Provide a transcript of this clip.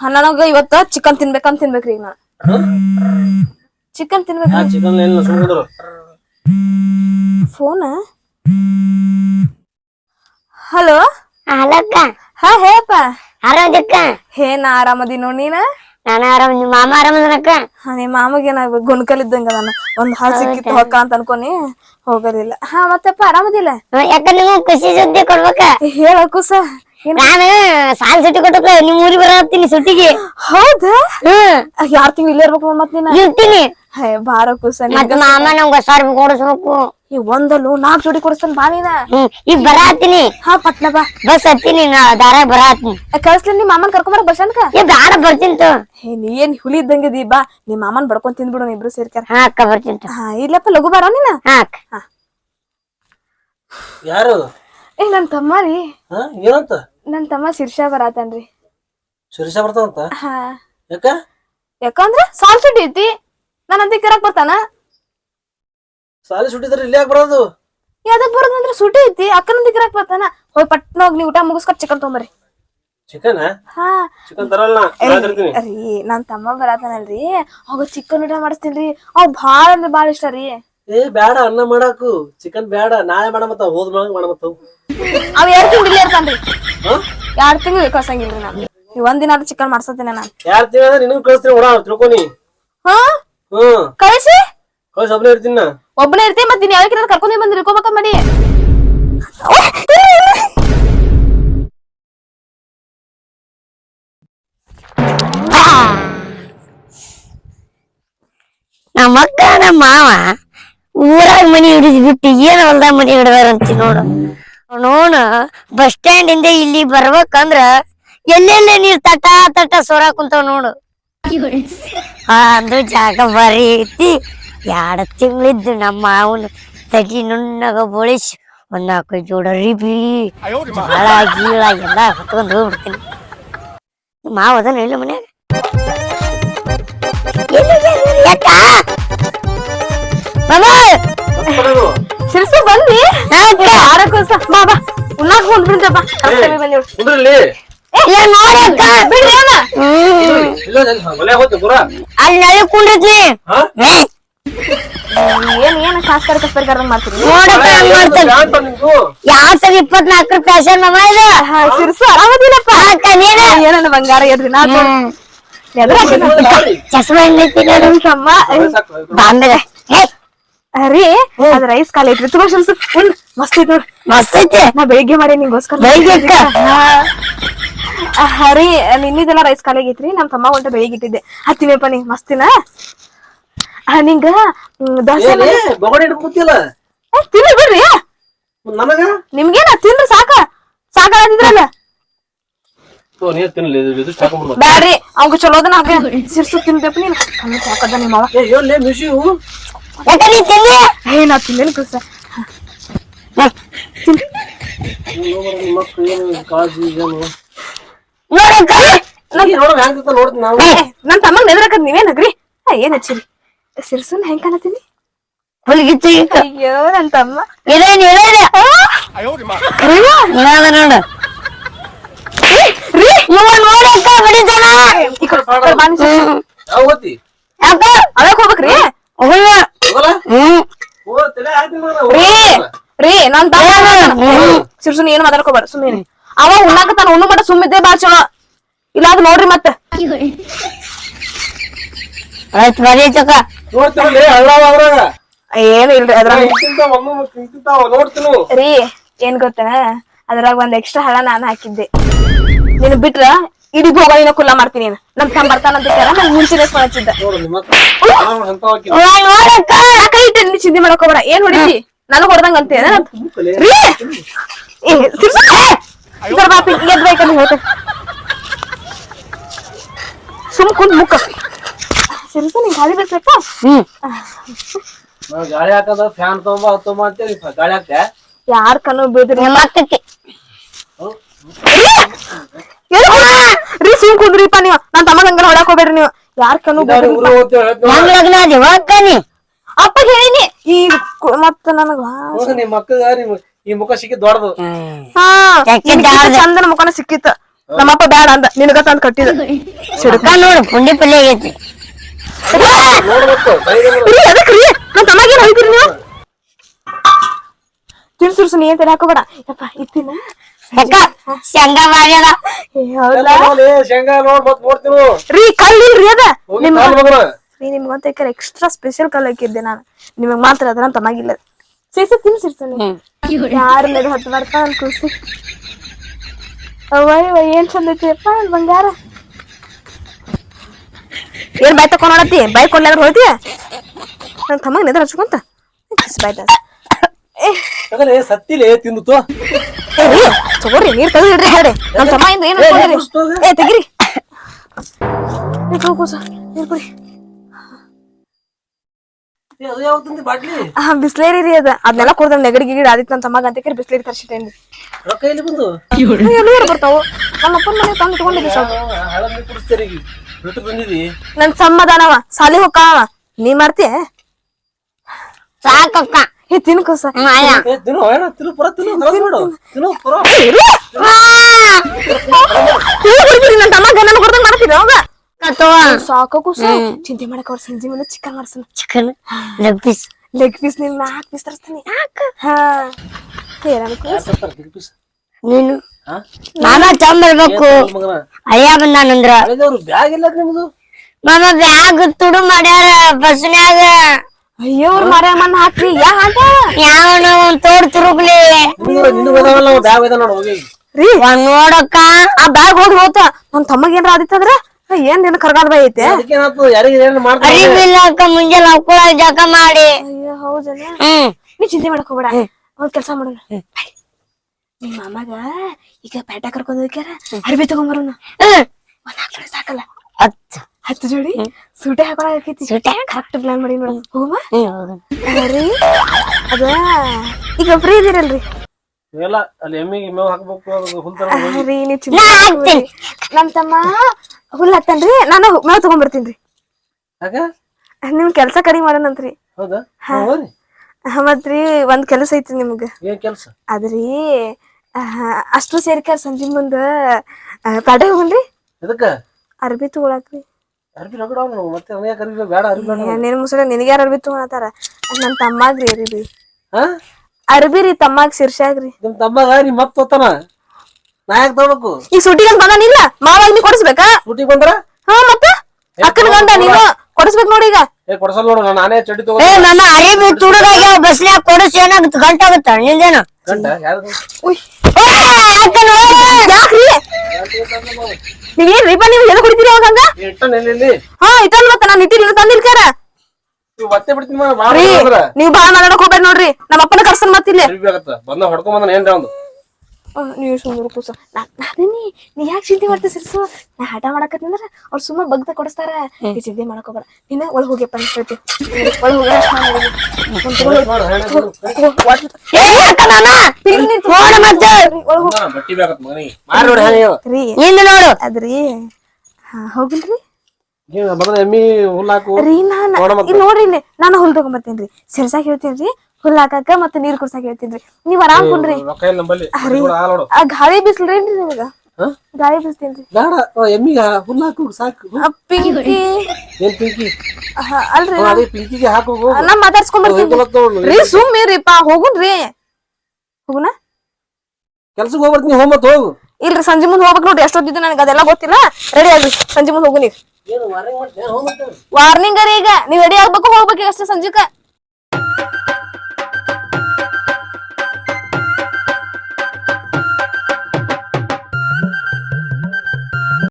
ನನಗ ಇವತ್ತ ಚಿಕನ್ ತಿನ್ಬೇಕಂತ ತಿನ್ಬೇಕ್ರಿ ಈಗ ನಾ ಚಿಕನ್ ತಿನ್ಬೇಕ ಚಿಕನ್ ಏನಿಲ್ಲ ಸುಮ್ಮನೆ ಫೋನ್ ಹಲೋ ಅಲಕ್ಕ ಹಾ ಹೇಳಪ್ಪ ಆರಾಮದಕ್ಕ ಹೇ ನಾ ಆರಾಮದಿ ನೋಡ್ ನೀನ? ನಾನು ಆರಾಮ ನಿಮ್ಮ ಮಾಮ ಆರಾಮದನಕ್ಕ? ಹಾ ನಿಮ್ಮ ಮಾಮಗೇನ ಗುಣಕಲ್ ಇದ್ದಂಗ ನಾನು. ಒಂದ್ ಹಾಲ್ ಸಿಕ್ಕಿತ್ತು ಹೊಕ್ಕ ಅಂತ ಅನ್ಕೊನಿ ಹೋಗೋದಿಲ್ಲ ಹಾ ಮತ್ತಪ್ಪ ಆರಾಮದಿಲ್ಲ? ಯಾಕ ನಿಮಗ್ ಖುಷಿ ಸುದ್ದಿ ಕೊಡ್ಬೇಕ? ಹೇಳ ಕುಸ ನಾನು ಸಾಲ್ ಸುಟ್ಟಿ ಕೊಟ್ಟಕ್ಕ ನಿಮ್ ಊರಿಗೆ ಬರತ್ತೀನಿ ಸುಟ್ಟಿಗೆ. ಹೌದಾ? ಹ್ಮ್. ಯಾರ್ ತಿಂಗ್ ಇಲ್ಲೇ ಇರ್ಬೇಕು ನೋಡ್ ಮತ್ ನೀನ? ಇರ್ತೀನಿ. ಹೇ ಬಾರ ಕುಸ ಮತ್ ಮಾಮ ನಂಗ ಸಾವಿರ ರೂಪಾಯಿ ಕೊಡಿಸ್ಬೇಕು. ಈ ಒಂದಲ್ಲು ನಾಲ್ಕು ಜೋಡಿ ಕೊಡಿಸ್ತಾನ ಬಾ ನೀನ. ಹ್ಮ್ ಈಗ ಬರಾತೀನಿ ಹಾ ಪಟ್ನ ಬಾ. ಬಸ್ ಹತ್ತೀನಿ ನಾ ದಾರ ಬರಾತೀನಿ ಕಳ್ಸ್ಲಿ ನಿಮ್ಮ ಮಾಮನ್ ಕರ್ಕೊಂಬರ ಬಸ್ ಅನ್ಕ ಏ ಬ್ಯಾಡ ಬರ್ತೀನಿ ತೋ. ಹೇ ನೀ ಏನ್ ಹುಲಿ ಇದ್ದಂಗದಿ ಬಾ ನಿಮ್ಮ ಮಾಮನ್ ಬಡ್ಕೊಂಡ್ ತಿಂದ್ಬಿಡು ಇಬ್ರು ಸೇರ್ಕ್ಯಾರ. ಹಾ ಅಕ್ಕ ಬರ್ತೀನಿ ತೋ. ಹಾ ಇಲ್ಲಪ್ಪ ಲಘು ಬಾರೋ ನೀನ? ಹಾ ಅಕ್ಕ. ಯಾರು? ಏ ನನ್ ತಮ್ಮ ರೀ ಹಾ ಏನಂತ? ನನ್ ತಮ್ಮ ಶಿರ್ಷಾ ಬರಾತನ್ರಿ. ಶಿರ್ಷಾ ಬರ್ತಾವಂತ ಹಾ. ಯಾಕ? ಯಾಕಂದ್ರ ಸಾಲ್ ಸುಟ್ಟಿ ಐತಿ. ನಾನು ಅಂತ ಕರಕ್ ಬರ್ತಾನ. ಸಾಲಿ ಸುಟ್ಟಿದ್ರೆ ಇಲ್ಲಿ ಯಾಕೆ ಬರೋದು? ಯಾವ್ದಕ್ ಬರೋದಂದ್ರ ಸುಟಿ ಐತಿ. ಅಕ್ಕನಂತ ಕರಕ್ ಬರ್ತಾನ. ಹೋಯ್ ಪಟ್ನ ಹೋಗಿ ನೀವು ಊಟ ಮುಗಿಸ್ಕೊಟ್ ಚಿಕನ್ ತೊಂಬರ್ರಿ ಚಿಕನ್ ಹಾ. ಚಿಕನ್ ತರಲ್ಲ ನಾನ್ ತರ್ತೀನಿ ರೀ ನನ್ ತಮ್ಮ ಬರಾತಾನಲ್ರಿ. ಅವಾಗ ಚಿಕನ್ ಊಟ ಮಾಡಿಸ್ತೀನ್ರಿ ಅವ್ ಬಾಳ ಅಂದ್ರೆ ಬಾಳ ಇಷ್ಟ ರೀ. ಏ ಬೇಡ ಅನ್ನ ಮಾಡಾಕು. ಚಿಕನ್ ಬೇಡ ನಾಳೆ ಮಾಡಮತ್ತ ಹೋದ್ ಮಾಡಮತ್ತ ಅವ್ ಎರಡ್ ತಿಂಗಳು ಇಲ್ಲೇ ಇರ್ತಾನ್ರಿ. ಎರಡ್ ತಿಂಗಳು ಕಳ್ಸಂಗಿಲ್ರಿ ನಾನು ಈ ಒಂದಿನ ಚಿಕನ್ ಮಾಡ್ಸತ್ತೇನೆ ನಾನು. ಯಾರ್ ತಿಂಗಳ ನಿನಗೂ ಕಳಿಸ್ತೀನಿ ಓಡ ತಿಳ್ಕೊನಿ. ಹಾ? ಹ್ಮ್ ಕಳಿಸಿ? ಕಳ್ಸಿ ಒಬ್ಬನೇ ಇರ್ತೀನಿ ನಾ ಒಬ್ಬನೇ ಇರ್ತಿ ಮತ್ತೆ ನೀನ್ ಯಾವಾಗ ಕರ್ಕೊಂಡ್ ಬಂದು ಇಳ್ಕೊಬೇಕ ಮಾಡಿ. ನಮ್ಮ ಅಕ್ಕ ನಮ್ಮ ಮಾವ ಊರಾಗ ಮನಿ ಹಿಡಿದ್ ಬಿಟ್ಟು ಏನ್ ಹೊಲ್ದಾಗ ಮನಿ ಹಿಡ್ದಾರಂತಿ ನೋಡು. ನೋಡು ಬಸ್ ಸ್ಟ್ಯಾಂಡ್ ಇಂದ ಇಲ್ಲಿ ಬರ್ಬೇಕಂದ್ರ ಎಲ್ಲೆಲ್ಲ ನೀರ್ ತಟ ತಟ ಸೊರ ಕುಂತಾವ್ ನೋಡು. ಆ, ಅದು ಜಾಗ ಬರೀ ಐತಿ. ಎರಡು ತಿಂಗಳಿದ್ದು ನಮ್ಮ ಮಾವನ ತಟಿ ನುಣ್ಣಗ ಬೋಳಿಸಿ ಒಂದ್ ನಾಲ್ಕು ಜೋಡ ರಿಬಿ ಬಾಳ ಗೀಳ ಎಲ್ಲ ಹೊತ್ಕೊಂಡ್ ಹೋಗ್ಬಿಡ್ತೀನಿ. ಮಾವ ಅದನ್ನ ಇಲ್ಲ ಮನ್ಯಾಗ? ಯಾಕ? ಕುಂದ್ರಲ್ಲಿ. ಇಲ್ಲ. ಇಲ್ಲ ಹೋಗ್ತಿ ಅಲ್ಲಿ ಏನ್ ಏನ್ ಕರ್ದಂಗ್ ಮಾಡ್ತಾನೆ. ಸಲ ಇಪ್ಪತ್ನಾಲ್ಕರ ಫ್ಯಾಷನ್ ಮಾಮ ಇದು? ಹಾ, ಶಿರ್ಸು ಆರಾಮದಿಲ್ಲಪ್ಪ ಅಕ್ಕ ನೀನ? ಏನನ್ನ ಬಂಗಾರ ಎದ್ರಿ ನಾ ಚಸ್ಮಾ ಹೆಂಗೈತಿ ಬಾಂಧವ ರೀ ಅದ್ ರೈಸ್ ಖಾಲಿ ಐತ್ರಿ. ತುಂಬಾ ಶಿರ್ಸು ಉಣ್ ಮಸ್ತ್ ಐತ್ ನೋಡ್ರಿ ಮಸ್ತ್ ಐತಿ. ನಾ ಬೆಳಿಗ್ಗೆ ಮಾಡಿ ನಿಂಗೋಸ್ಕರ. ಬೆಳಿಗ್ಗೆ ಹರಿ ನಿನ್ನಿದೆಲ್ಲ ರೈಸ್ ಖಾಲಿ ಆಗೈತ್ರಿ. ನಮ್ ತಮ್ಮ ಹೊಂಟ ಬೆಳಿಗ್ಗೆ ಇಟ್ಟಿದ್ದೆ. ಹತ್ತಿನಪ್ಪ ನೀ ಮಸ್ತಿನ ಆ, ನಿಂಗ ದೋಸೆ ತಿನ್ನ ಬಿಡ್ರಿ. ನಿಮ್ಗೇನ? ತಿನ್ರಿ ಸಾಕ. ಸಾಕಾಗಿದ್ರಲ್ಲ ಬ್ಯಾಡ್ರಿ ಅವಂಗ ಚಲೋದನ ಸಿರ್ಸು ತಿನ್ಬೇಕು ನೀನು. ಸಾಕದ ನಿಮ್ಮ ಯಾಕ ನೀ ತಿಂದಿ ಏ ನಾ ತಿನ್ನೇನು ಕೃಸ ನನ್. ತಮ್ಮ ನೆದ್ರಕದ್ ನೀವೇನಗ್ರಿ? ಆ, ಏನ್ ಹಚ್ಚಿರಿ? ಸಿರ್ಸುನ್ ಹೆಂಗ್ ಕಾಣತೀನಿ ಈಗ. ಅಯ್ಯೋ ನನ್ ತಮ್ಮ. ಇದೇನ್ ಇದೇನ ಇದಾದ ನೋಡು ರೀ. ಇವ ನೋಡಕ್ಕ ಬಡಿತಾನ ಈ ಕಡೆ ಈ ಕಡೆ ಬಾ ನೀ ಸಿರ್ಸು. ಯಾವ ಹೋತಿ ಯಾಕ ಅದಕ್ ಹೋಗ್ಬೇಕ್ರಿ? ರೀ ನನ್ ತಮ್ಮ. ಸಿರ್ಸುನ್ ಏನು ಮಾತಾಡ್ಕೋಬೇಡ ಸುಮ್ಮನೆ ಅವ ಉಣ್ಣಾಕತ್ತಾನ ಉಣ್ಣು ಮಟ ಸುಮ್ಮಿದ್ದೆ ಬಾ ಚಲೋ. ಇಲ್ಲ ಅದು ನೋಡ್ರಿ ಮತ್ತೆ. ಆಯ್ತು ಬರೀ ಚಕ. ಏನು ಇಲ್ರಿ ಅದ್ರಾಗ. ರೀ ಏನ್ ಗೊತ್ತಾ ಅದ್ರಾಗ ಒಂದ್ ಎಕ್ಸ್ಟ್ರಾ ಹಳ ನಾನು ಹಾಕಿದ್ದೆ. ನಿನ್ ಬಿಟ್ರ ಇಡೀ ಭೋಗ ಕುಲ್ಲ ಮಾಡ್ತೀನಿ ನೀನು. ನಮ್ ತಮ್ಮ ಬರ್ತಾನಂತ ಕೇಳ ನಾನು ಮುಂಚೆ ಕೈ ಇಟ್ಟು ನೀ ಚಿಂತೆ ಮಾಡ್ಕೋಬೇಡ ಹೋಗ್ಬೇಡ. ಏನ್ ಹೊಡಿತಿ? ನನಗ್ ಹೊಡ್ದಂಗ ಅಂತ? ರೀ! ಏ, ತಿರ್ಸು. ಏ, ಈ ಕಡೆ ಬಾ, ಪಿಂಕಿ, ಎದ್ದು ಬಾ, ಈ ಕಡೆ ಹೇಳ್ತೆ. ಸುಮ್ ಕುಂದ್ ಮುಖ ಸಿರ್ಸು ನಿಂಗ್ ಗಾಳಿ ಬೇಕಾ ಹ್ಮ್. ಗಾಳಿ ಹಾಕದ ಫ್ಯಾನ್ ತಗೊಂಬ ತಗೊಂಬ ಅಂತೇಳಿ ಗಾಳಿ ಹಾಕ್ತೆ ಯಾರ್ ಕಣ್ಣು ಬೀಳ್ದ್ರಿ ನಿಮ್ಮ ಅಕ್ಕಕ್ಕೆ ರೀ ಸುಮ್ ಕುಂದ್ರಿಪ್ಪ ನೀವು. ನನ್ ತಮ್ಮ ಹಂಗ ಹೊಡಕ್ ಹೋಗ್ಬೇಡ್ರಿ ನೀವು. ಯಾರ್ ಕಣ್ಣು ಲಗ್ನ ಅಪ್ಪ ಹೇಳಿನಿ. ಈ ಮತ್ತ ನನಗ ನೋಡು ನಿಮ್ಮ ಅಕ್ಕಗ ಈ ಮುಖ ಸಿಕ್ಕಿ ದೊಡ್ಡದು. ಹಾ? ಚಂದನ ಮುಖನ ಸಿಕ್ಕಿತ್ತ. ನಮ್ಮಪ್ಪ ಬ್ಯಾಡ ಅಂದ. ನಿನಗ ತಂದ್ ಕಟ್ಟಿದ ಸಿಡ್ಕ ನೋಡು ಪುಂಡಿ ಪಲ್ಯ ಆಗೈತಿ. ನೋಡ್ಬೇಕು ಬೈದಂದ್ರ ರೀ ಅದಕ್ ರೀ. ನನ್ ತಮ್ಮಗೇನ್ ಹೋಯ್ತಿರಿ ನೀವು? ತಿನ್ಸುರ್ಸು ನೀ ಏನ್ ಹಾಕೋಬೇಡ. ಯಪ್ಪ ಇತ್ತಿನ ಶೇಂಗಾ ಶೇಂಗಾ ನೋಡ್ ಮತ್ ರೀ ಅದ? ನಿಮ್ ಎಕ್ಸ್ಟ್ರಾ ಸ್ಪೆಷಲ್ ಕಲ್ ಹಾಕಿದ್ದೆ ನಾನು. ನಿಮಗ್ ಮಾತ್ರ ಅದ್ರ ತಮಾಗಿಲ್ಲ ಸೇಸ ತಿನ್ಸಿರ್ತಾನೆ ಯಾರು ಮೇಲೆ ಹತ್ತು ಬರ್ತಾ ನನ್ ಖುಷಿ ಅವ್ವ ಏನ್ ಚಂದ ಐತಿಯಪ್ಪ ಬಂಗಾರ? ಏನ್ ಬಾಯ್ ತಕೊಂಡ್ ನೋಡತ್ತಿ? ಬಾಯ್ ಕೊಂಡ್ಲಾದ್ರ ಹೋಯ್ತಿ ನನ್ ತಮ್ಮ ನೆದ್ರ ಹಚ್ಕೊಂತ. ಕಿಸ್ ಸತ್ತಿಲೆ ತಿಂದು ತಗೋರಿ ನೀರ್ ತೆಗ್ದು ಇಡ್ರಿ ಹೇಳ್ರಿ. ನಮ್ ತಮ್ಮ ಇಂದ ಏನ್ ಅನ್ಕೊಂಡಿರಿ? ಏ ತೆಗಿರಿ. ನೀರ್ ಕುಡಿ. ಅದು ಯಾವ ತಿಂದಿ ಬಾಟ್ಲಿ? ಹಾ ಬಿಸ್ಲೇರಿ ರೀ ಅದ. ಅದನ್ನೆಲ್ಲ ಕುಡ್ದ ನೆಗಡಿ ಗಿಗಡಿ ಆದಿತ್ತು ನನ್ನ ತಮ್ಮಗ. ಅಂತ ಬಿಸ್ಲೇರಿ ತರ್ಸಿಟ್ಟೇನ್ರಿ. ರೊಕ್ಕ ಎಲ್ಲಿ ಬಂದು? ಎಲ್ಲರೂ ಬರ್ತಾವು. ನಮ್ಮ ಅಪ್ಪನ ಮನೆ ತಂದು ಇಟ್ಕೊಂಡಿದ್ರಿ ಸ್ವಲ್ಪ. ಹಳದಿ ಕುಡಿಸ್ತೀರಿ ಬಿಟ್ಟು ಬಂದಿದಿ. ನನ್ ಸಮ್ಮದಾನವ ಸಾಲಿ ಹೋಗ್ಕಾವ ನೀ ಮಾಡ್ತೀಯ? ಸಾಕಕ್ಕ. ಏ ತಿನ್ಕೋಸ ಮಾಯ. ಏ ತಿನ್ನು ಹೇಳ ತಿನ್ನು ಪುರ ತಿನ್ನು ಕಲಸ್ ಮಾಡು. ತಿನ್ನು. ಪುರ. ನನ್ ತಮ್ಮ ಗನ್ನ ಕೊಡ್ದಂಗ್ ಮಾಡ್ತೀರಿ ಅವಾಗ. ಕತ್ತವ ಸಾಕು ಕೂಸ. ಚಿಂತೆ ಮಾಡಕ್ ಅವ್ರ ಸಂಜೆ ಮುಂದೆ chicken ಮಾಡ್ಸನ chicken leg piece. Leg piece ನಿನ್ ನಾಲ್ಕು ಪೀಸ್ ತರಿಸ್ತೀನಿ. ಹಾ. ಏನಕ್ಕೆ ನೀನು ಹಾ? ಮಾಮ ಚಂದ ಬರ್ಬೇಕು ಮಗನ? ಅಳಿಯ ಬಂದಾನಂದ್ರ ಹಳೆದವ್ರು ಬ್ಯಾಗ್ ಇಲ್ಲ ನಿಮ್ದು? ಮಾಮ ಬ್ಯಾಗ್ ತುಡು ಮಾಡ್ಯಾರ ಬಸ್ನ್ಯಾಗ. ಅಯ್ಯೋ ಅವ್ರ ಮರ ಮಣ್ಣ ಹಾಕ್ರಿ ಯಾ ಆಟ ಯಾವನ ಒಂದ್ ತೋಡ್ ತುರುಗ್ಲಿ. ರೀ. ನೋಡಕ್ಕ. ಆ ಬ್ಯಾಗ್ ಹೋಗಿ ಹೋತ. ನಮ್ ತಮ್ಮಗ್ ಏನ್ರ ಆದಿತ್ತಂದ್ರ ಏನ್ ನಿನ್ ಕರ್ಗಾದ ಬೈ ಐತೆ? ಅರಿವಿಲ್ಲಕ್ಕ ಮುಂಜಾನೆ ಅವಕುಳ ಜಕ ಮಾಡಿ. ಅಯ್ಯೋ ಹೌದಲ್ಲ? ನೀ ಚಿಂತೆ ಮಾಡಕ್ ಹೋಗ್ಬೇಡ. ಒಂದ್ ಕೆಲ್ಸ ಮಾಡೋಣ. ನಿಮ್ ಮಾಮಾಗ ಈಗ ಪೇಟ ಕರ್ಕೊಂಡ್ ಹೋಗ್ಯಾರ? ಅರ್ಬಿ ತಗೊಂಬರೋಣ. ಬರೋಣ ಒಂದ್ ಜೋಡಿ ಸಾಕಲ್ಲ. ಹತ್ತು ಹತ್ತು ಜೋಡಿ? ಸೂಟೆ ಹಾಕೊಳಕೈತಿ ಸೂಟೆ? ಕರೆಕ್ಟ್ ಪ್ಲಾನ್ ಮಾಡಿ ನೋಡ. ಹೋಗುವ ಹೋಗೋಣ. ಅದ ಈಗ ಫ್ರೀ ಇದೀರಲ್ರಿ ಎಲ್ಲ ಅಲ್ಲಿ ಎಮ್ಮಿಗೆ ಮೇವು ಹಾಕ್ಬೇಕು ಅದು ಹುಲ್ ತರ ರೀ ನಮ್ ತಮ್ಮ ಹುಲ್ ಹತ್ತನ್ರಿ ನಾನು ಮೇವ್ ತಗೊಂಬರ್ತೀನ್ರಿ ಯಾಕ? ನಿಮ್ ಕೆಲ್ಸ ಕಡಿಮೆ ಮಾಡೋಣಂತ್ರಿ. ಹೌದಾ? ಹೋಗ್ರಿ. ಮತ್ರಿ ಒಂದ್ ಕೆಲಸ ಐತಿ ನಿಮ್ಗ. ಏನ್ ಕೆಲಸ? ಅದ್ರಿ ಅಷ್ಟು ಸೇರ್ಕ್ಯಾರ ಸಂಜೆ ಮುಂದ ಪಾಡೆ ಹೋಗನ್ರಿ. ಇದಕ್ಕ ಅರ್ಬಿ ತಗೊಳಕ್ರಿ. ಅರ್ಬಿ ರಗಡ ನಾವು ಮತ್ತೆ ಅವನೇ ಕರೀಲ ಬೇಡ ಅರ್ಬಿ ಬೇಡ ನಿನ್ ಮುಸಲ ನಿನಗೆ ಯಾರು ಅರ್ಬಿ ತಗೊಳತಾರ ಅದ್ ನನ್ ತಮ್ಮಾಗ್ರಿ ಅರಿಬಿ ಹಾ ಅರ್ಬಿ ರೀ ತಮ್ಮಾಗ್ ಶಿರ್ಷಾಗ್ರಿ ನಿಮ್ ತಮ್ಮಗ ನಿಮ್ ಮತ್ ತೋತಾನ? ನಾ ಯಾಕೆ ತಗೋಬೇಕು ಈ ಸುಟ್ಟಿಗೆ ಅಂತ ಬಂದಾನಿಲ್ಲ ಮಾವಾಗ ನೀ ಕೊಡಿಸ್ಬೇಕಾ? ಊಟಿಗೆ ಬಂದ್ರ? ಹಾ ಮತ್ತ? ಅಕ್ಕನ ಗಂಡ ನೀನು ಕೊಡಿಸ್ಬೇಕು ನೋಡಿ ಈಗ. ಏ ಕೊಡ್ಸಲ್ ನೋಡು ನಾನು ನಾನೇ ಚಡ್ಡಿ ತಗೋ ಏ ನನ್ನ ಅರಿವಿ ತುಡುಗಾಗ್ಯಾವ ಬಸ್ನ್ಯಾಗ ಕೊಡಿಸ್ ಏನಾಗುತ್ತೆ ನಿಂದೇನು ಗಂಟ? ಯಾರು ಉಯ್. ಏ, ಯಾಕನ ಹೋಗು? ನೀವೇನ್ ರೀಪ ನೀವು ಎದ ಕುಡಿತೀರಿ ಅವಾಗ ಹಂಗ? ಹಾ ಇಟ್ಟಲ್ ಮತ್ತ ನಾನು ಇಟ್ಟಿಲ್ಲ ತಂದಿಲ್ಕಾರ ನೀವು ಬಾಳ ಮಾತಾಡಕ್ ಹೋಗ್ಬೇಡ ನೋಡ್ರಿ ನಮ್ಮ ಅಪ್ಪನ ಕರ್ಸನ್ ಮತ್ತಿಲ್ಲ ಬಂದ ಹೊಡ್ಕೊಂಡ್ ಬಂದ ಒಂದು ನೀವು ಸುಮ್ಮನೆ ಕೂಸ ನೀ ಯಾಕೆ ಚಿಂತೆ ಮಾಡ್ತೀವಿ ಸಿರ್ಸು? ನಾ ಹಠ ಮಾಡಕತ್ತಂದ್ರ ಅವ್ರು ಸುಮ್ಮ ಬಗ್ದ ಕೊಡಿಸ್ತಾರ. ನೀ ಚಿಂತೆ ಮಾಡಕ್ ಹೋಗ್ಬೇಡ. ನೀನ ಒಳಗ್ ಹೋಗ್ಯಪ್ಪ ಅಂತ ಹೇಳ್ತಿ. ಒಳಗ್ ನೋಡು, ಅದ್ರಿ. ಹಾ ಹೋಗಿಲ್ರಿ? ನೋಡ್ರಿ ಇಲ್ಲಿ. ನಾನು ಹುಲ್ ತಗೊಂಬರ್ತೇನ್ರಿ. ಸಿರ್ಸಾಕ್ ಹೇಳ್ತೇನ್ರಿ. ಹುಲ್ ಹಾಕಾಕ ಮತ್ತೆ ನೀರ್ ಕುಡ್ಸಾಕ ಹೇಳ್ತಿದ್ರಿ. ನೀವ್ ಆರಾಮ್ ಕುಂಡ್ರಿ. ರೊಕ್ಕ ಇಲ್ಲ ನಂಬಲ್ಲಿ. ಆ ಗಾಳಿ ಬಿಸ್ಲ್ರೇನ್ರಿ ನಿಮಗ? ಗಾಳಿ ಬಿಸ್ತೇನ್ರಿ. ಬೇಡ ಎಮ್ಮಿಗೆ ಹುಲ್ ಹಾಕು ಸಾಕು. ಆ ಪಿಂಕಿ. ಏನ್ ಪಿಂಕಿ? ಆಹಾ, ಅಲ್ರಿ. ಅದೇ ಪಿಂಕಿಗೆ ಹಾಕು ಹೋಗು. ನಾ ಮಾತಾಡ್ಸ್ಕೊಂಡ್ ಬರ್ತೀನಿ. ಹೋಗ್ಲತ್ತ ನೋಡು. ರೀ ಸುಮ್ಮಿರಿಪ್ಪ ಹೋಗುನ್ರಿ ಹೋಗುನ ಕೆಲ್ಸಕ್ಕೆ ಹೋಗ್ಬರ್ತೀನಿ ಹೋಗ್ ಹೋಗು. ಇಲ್ರಿ ಸಂಜೆ ಮುಂದೆ ಹೋಗ್ಬೇಕು ನೋಡ್ರಿ. ಎಷ್ಟೊತ್ತಿದ್ದು ನನಗೆ ಅದೆಲ್ಲ ಗೊತ್ತಿಲ್ಲ. ರೆಡಿ ಆಗ್ರಿ ಸಂಜೆ ಮುಂದೆ ಹೋಗು ಏನು ವಾರ್ನಿಂಗ್ ಮಾಡ್ತೀನಿ ಹೋಗ್ ವಾರ್ನಿಂಗ್ ರೀ ಈಗ. ನೀವ್ ರೆಡಿ ಆಗ್ಬೇಕು ಹೋಗ್ಬೇಕು ಅಷ್ಟೇ ಸಂಜೆಕ.